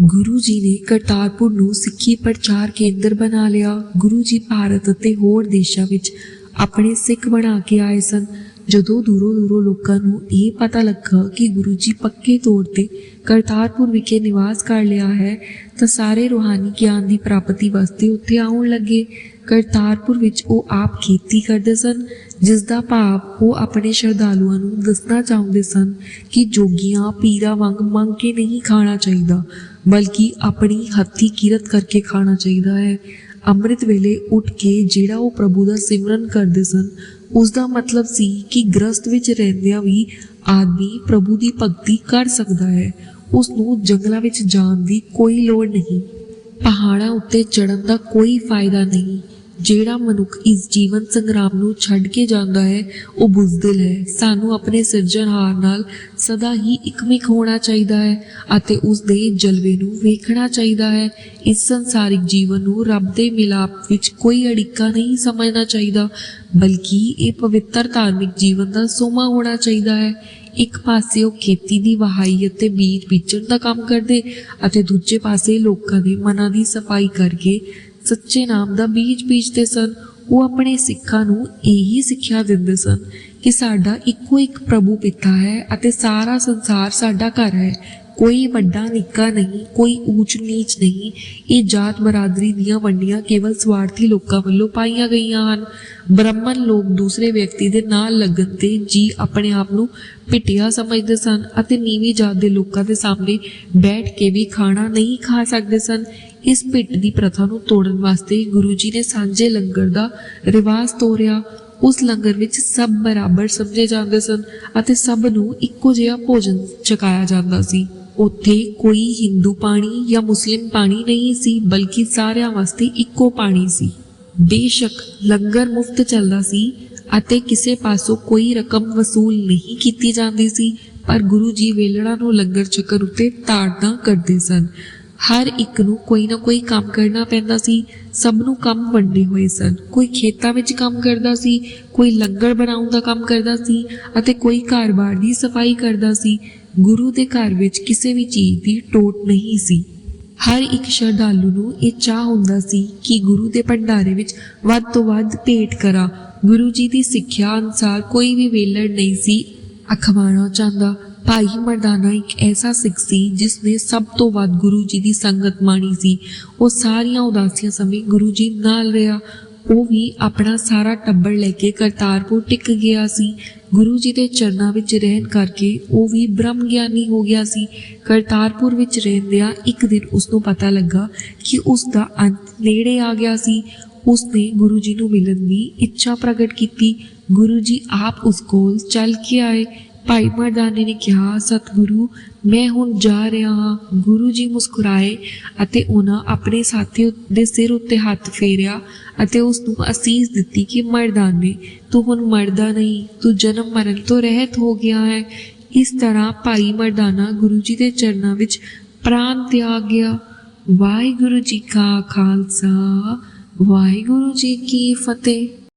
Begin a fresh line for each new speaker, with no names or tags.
ਗੁਰੂ ਜੀ ਨੇ ਕਰਤਾਰਪੁਰ ਨੂੰ ਸਿੱਖੀ ਪ੍ਰਚਾਰ ਕੇਂਦਰ ਬਣਾ ਲਿਆ। ਗੁਰੂ ਜੀ ਭਾਰਤ ਅਤੇ ਹੋਰ ਦੇਸ਼ਾਂ ਵਿੱਚ ਆਪਣੇ ਸਿੱਖ ਬਣਾ ਕੇ ਆਏ ਸਨ। ਜਦੋਂ ਦੂਰੋਂ ਦੂਰੋਂ ਲੋਕਾਂ ਨੂੰ ਇਹ ਪਤਾ ਲੱਗਾ ਕਿ ਗੁਰੂ ਜੀ ਪੱਕੇ ਤੌਰ ਤੇ ਕਰਤਾਰਪੁਰ ਵਿਖੇ ਨਿਵਾਸ ਕਰ ਲਿਆ ਹੈ, ਤਾਂ ਸਾਰੇ ਰੂਹਾਨੀ ਗਿਆਨ ਦੀ ਪ੍ਰਾਪਤੀ ਵਾਸਤੇ ਉੱਥੇ ਆਉਣ ਲੱਗੇ। ਕਰਤਾਰਪੁਰ ਵਿੱਚ ਉਹ ਆਪ ਖੇਤੀ ਕਰਦੇ ਸਨ, ਜਿਸ ਦਾ ਭਾਵ ਉਹ ਆਪਣੇ ਸ਼ਰਧਾਲੂਆਂ ਨੂੰ ਦੱਸਣਾ ਚਾਹੁੰਦੇ ਸਨ ਕਿ ਜੋਗੀਆਂ, ਪੀਰਾਂ ਵਾਂਗ ਮੰਗ ਕੇ ਨਹੀਂ ਖਾਣਾ ਚਾਹੀਦਾ। ਬਲਕਿ ਆਪਣੀ ਹੱਥੀ ਕਿਰਤ ਕਰਕੇ ਖਾਣਾ ਚਾਹੀਦਾ ਹੈ। ਅੰਮ੍ਰਿਤ ਵੇਲੇ ਉੱਠ ਕੇ ਜਿਹੜਾ ਉਹ ਪ੍ਰਭੂ ਦਾ ਸਿਮਰਨ ਕਰਦੇ ਸਨ ਉਸ ਦਾ ਮਤਲਬ ਸੀ ਕਿ ਗ੍ਰਸਤ ਵਿੱਚ ਰਹਿੰਦਿਆਂ ਵੀ ਆਦਮੀ ਪ੍ਰਭੂ ਦੀ ਭਗਤੀ ਕਰ ਸਕਦਾ ਹੈ। ਉਸ ਨੂੰ ਜੰਗਲਾਂ ਵਿੱਚ ਜਾਣ ਦੀ ਕੋਈ ਲੋੜ ਨਹੀਂ। ਪਹਾੜਾਂ ਉੱਤੇ ਚੜਨ ਦਾ ਕੋਈ ਫਾਇਦਾ ਨਹੀਂ। ਜਿਹੜਾ ਮਨੁੱਖ ਇਸ ਜੀਵਨ ਸੰਗਰਾਮ ਨੂੰ ਛੱਡ ਕੇ ਜਾਂਦਾ ਹੈ, ਉਹ ਬੁਜ਼ਦਿਲ ਹੈ। ਸਾਨੂੰ ਆਪਣੇ ਸਿਰਜਣਹਾਰ ਨਾਲ ਸਦਾ ਹੀ ਇਕਮਿਕ ਹੋਣਾ ਚਾਹੀਦਾ ਹੈ ਅਤੇ ਉਸ ਦੇ ਜਲਵੇ ਨੂੰ ਵੇਖਣਾ ਚਾਹੀਦਾ ਹੈ। ਇਸ ਸੰਸਾਰਿਕ ਜੀਵਨ ਨੂੰ ਰੱਬ ਦੇ ਮਿਲਾਪ ਵਿੱਚ ਕੋਈ ਅੜਿੱਕਾ ਨਹੀਂ ਸਮਝਣਾ ਚਾਹੀਦਾ, ਬਲਕਿ ਇਹ ਪਵਿੱਤਰ ਧਾਰਮਿਕ ਜੀਵਨ ਦਾ ਸੋਮਾ ਹੋਣਾ ਚਾਹੀਦਾ ਹੈ। ਇੱਕ ਪਾਸੇ ਉਹ ਖੇਤੀ ਦੀ ਵਹਾਈ ਅਤੇ ਬੀਜ ਬੀਜਣ ਦਾ ਕੰਮ ਕਰਦੇ ਅਤੇ ਦੂਜੇ ਪਾਸੇ ਲੋਕਾਂ ਦੇ ਮਨਾਂ ਦੀ ਸਫ਼ਾਈ ਕਰਕੇ ਸੱਚੇ ਨਾਮ ਦਾ ਬੀਜ ਬੀਜਦੇ ਸਨ। ਉਹ ਆਪਣੇ ਸਿੱਖਾਂ ਨੂੰ ਇਹੀ ਸਿੱਖਿਆ ਦਿੰਦੇ ਸਨ ਕਿ ਸਾਡਾ ਇੱਕੋ ਇੱਕ ਪ੍ਰਭੂ ਪਿਤਾ ਹੈ ਅਤੇ ਸਾਰਾ ਸੰਸਾਰ ਸਾਡਾ ਘਰ ਹੈ। ਕੋਈ ਵੱਡਾ, ਨਿੱਕਾ ਨਹੀਂ, ਕੋਈ ਊਚ, ਨੀਚ ਨਹੀਂ। ਇਹ ਜਾਤ ਬਰਾਦਰੀ ਦੀਆਂ ਵੰਡੀਆਂ ਕੇਵਲ ਸਵਾਰਥੀ ਲੋਕਾਂ ਵੱਲੋਂ ਪਾਈਆਂ ਗਈਆਂ ਹਨ। ਬ੍ਰਾਹਮਣ ਲੋਕ ਦੂਸਰੇ ਵਿਅਕਤੀ ਦੇ ਨਾਲ ਲੱਗਣ ਤੇ ਜੀ ਆਪਣੇ ਆਪ ਨੂੰ ਪਿਟਿਆ ਸਮਝਦੇ ਸਨ ਅਤੇ ਨੀਵੀਂ ਜਾਤ ਦੇ ਲੋਕਾਂ ਦੇ ਸਾਹਮਣੇ ਬੈਠ ਕੇ ਵੀ ਖਾਣਾ ਨਹੀਂ ਖਾ ਸਕਦੇ ਸਨ। ਇਸ ਪਿੱਟ ਦੀ ਪ੍ਰਥਾ ਨੂੰ ਤੋੜਨ ਵਾਸਤੇ ਗੁਰੂ ਜੀ ਨੇ ਸਾਂਝੇ ਲੰਗਰ ਦਾ ਰਿਵਾਜ ਤੋਰਿਆ ਉਸ ਲੰਗਰ ਵਿੱਚ ਸਭ ਬਰਾਬਰ ਸਮਝੇ ਜਾਂਦੇ ਸਨ ਅਤੇ ਸਭ ਨੂੰ ਇੱਕੋ ਜਿਹਾ ਭੋਜਨ ਛਕਾਇਆ ਜਾਂਦਾ ਸੀ। ਉੱਥੇ ਕੋਈ ਹਿੰਦੂ ਪਾਣੀ ਜਾਂ ਮੁਸਲਿਮ ਪਾਣੀ ਨਹੀਂ ਸੀ, ਬਲਕਿ ਸਾਰਿਆਂ ਵਾਸਤੇ ਇੱਕੋ ਪਾਣੀ ਸੀ। ਬੇਸ਼ੱਕ ਲੰਗਰ ਮੁਫਤ ਚੱਲਦਾ ਸੀ ਅਤੇ ਕਿਸੇ ਪਾਸੋਂ ਕੋਈ ਰਕਮ ਵਸੂਲ ਨਹੀਂ ਕੀਤੀ ਜਾਂਦੀ ਸੀ, ਪਰ ਗੁਰੂ ਜੀ ਵੇਲਣਾ ਨੂੰ ਲੰਗਰ ਚੱਕਰ ਉੱਤੇ ਤਾੜਨਾ ਕਰਦੇ ਸਨ। ਹਰ ਇੱਕ ਨੂੰ ਕੋਈ ਨਾ ਕੋਈ ਕੰਮ ਕਰਨਾ ਪੈਂਦਾ ਸੀ। ਸਭ ਨੂੰ ਕੰਮ ਵੰਡੇ ਹੋਏ ਸਨ। ਕੋਈ ਖੇਤਾਂ ਵਿੱਚ ਕੰਮ ਕਰਦਾ ਸੀ, ਕੋਈ ਲੰਗਰ ਬਣਾਉਣ ਦਾ ਕੰਮ ਕਰਦਾ ਸੀ ਅਤੇ ਕੋਈ ਘਰ-ਬਾਰ ਦੀ ਸਫ਼ਾਈ ਕਰਦਾ ਸੀ। ਗੁਰੂ ਦੇ ਘਰ ਵਿੱਚ ਕਿਸੇ ਵੀ ਚੀਜ਼ ਦੀ ਟੋਟ ਨਹੀਂ ਸੀ। ਹਰ ਇੱਕ ਸ਼ਰਧਾਲੂ ਨੂੰ ਇਹ ਚਾਹ ਹੁੰਦਾ ਸੀ ਕਿ ਗੁਰੂ ਦੇ ਭੰਡਾਰੇ ਵਿੱਚ ਵੱਧ ਤੋਂ ਵੱਧ ਭੇਟ ਕਰਾਂ। ਗੁਰੂ ਜੀ ਦੀ ਸਿੱਖਿਆ ਅਨੁਸਾਰ ਕੋਈ ਵੀ ਵੇਲੜ ਨਹੀਂ ਸੀ। ਅਖਵਾਣਾ ਚਾਹੁੰਦਾ ਭਾਈ ਮਰਦਾਨਾ ਇੱਕ ਐਸਾ ਸਿੱਖ ਸੀ ਜਿਸ ਨੇ ਸਭ ਤੋਂ ਵੱਧ ਗੁਰੂ ਜੀ ਦੀ ਸੰਗਤ ਮਾਣੀ ਸੀ। ਉਹ ਸਾਰੀਆਂ ਉਦਾਸੀਆਂ ਸਮੇਂ ਗੁਰੂ ਜੀ ਨਾਲ ਰਿਹਾ। ਉਹ ਵੀ ਆਪਣਾ ਸਾਰਾ ਟੱਬਰ ਲੈ ਕੇ ਕਰਤਾਰਪੁਰ ਟਿਕ ਗਿਆ ਸੀ। ਗੁਰੂ ਜੀ ਦੇ ਚਰਨਾਂ ਵਿੱਚ ਰਹਿਣ ਕਰਕੇ ਉਹ ਵੀ ਬ੍ਰਹਮ ਗਿਆਨੀ ਹੋ ਗਿਆ ਸੀ। ਕਰਤਾਰਪੁਰ ਵਿੱਚ ਰਹਿੰਦਿਆਂ ਇੱਕ ਦਿਨ ਉਸ ਨੂੰ ਪਤਾ ਲੱਗਾ ਕਿ ਉਸ ਦਾ ਅੰਤ ਨੇੜੇ ਆ ਗਿਆ ਸੀ। ਉਸ ਨੇ ਗੁਰੂ ਜੀ ਨੂੰ ਮਿਲਣ ਦੀ ਇੱਛਾ ਪ੍ਰਗਟ ਕੀਤੀ। ਗੁਰੂ ਜੀ ਆਪ ਉਸ ਕੋਲ ਚੱਲ ਕੇ ਆਏ। ਭਾਈ ਮਰਦਾਨੇ ਨੇ ਕਿਹਾ, ਸਤਿਗੁਰੂ, ਮੈਂ ਹੁਣ ਜਾ ਰਿਹਾ ਹਾਂ। ਗੁਰੂ ਜੀ ਮੁਸਕਰਾਏ ਅਤੇ ਉਹਨਾਂ ਆਪਣੇ ਸਾਥੀ ਦੇ ਸਿਰ ਉੱਤੇ ਹੱਥ ਫੇਰਿਆ ਅਤੇ ਉਸ ਨੂੰ ਅਸੀਸ ਦਿੱਤੀ ਕਿ, ਮਰਦਾਨੇ, ਤੂੰ ਹੁਣ ਮਰਦਾ ਨਹੀਂ। ਤੂੰ ਜਨਮ ਮਰਨ ਤੋਂ ਰਹਿਤ ਹੋ ਗਿਆ ਹੈ। ਇਸ ਤਰ੍ਹਾਂ ਭਾਈ ਮਰਦਾਨਾ ਗੁਰੂ ਜੀ ਦੇ ਚਰਨਾਂ ਵਿੱਚ ਪ੍ਰਾਨ ਤਿਆਗ ਗਿਆ। ਵਾਹਿਗੁਰੂ ਜੀ ਕਾ ਖਾਲਸਾ। ਵਾਹਿਗੁਰੂ ਜੀ ਕੀ ਫਤਿਹ।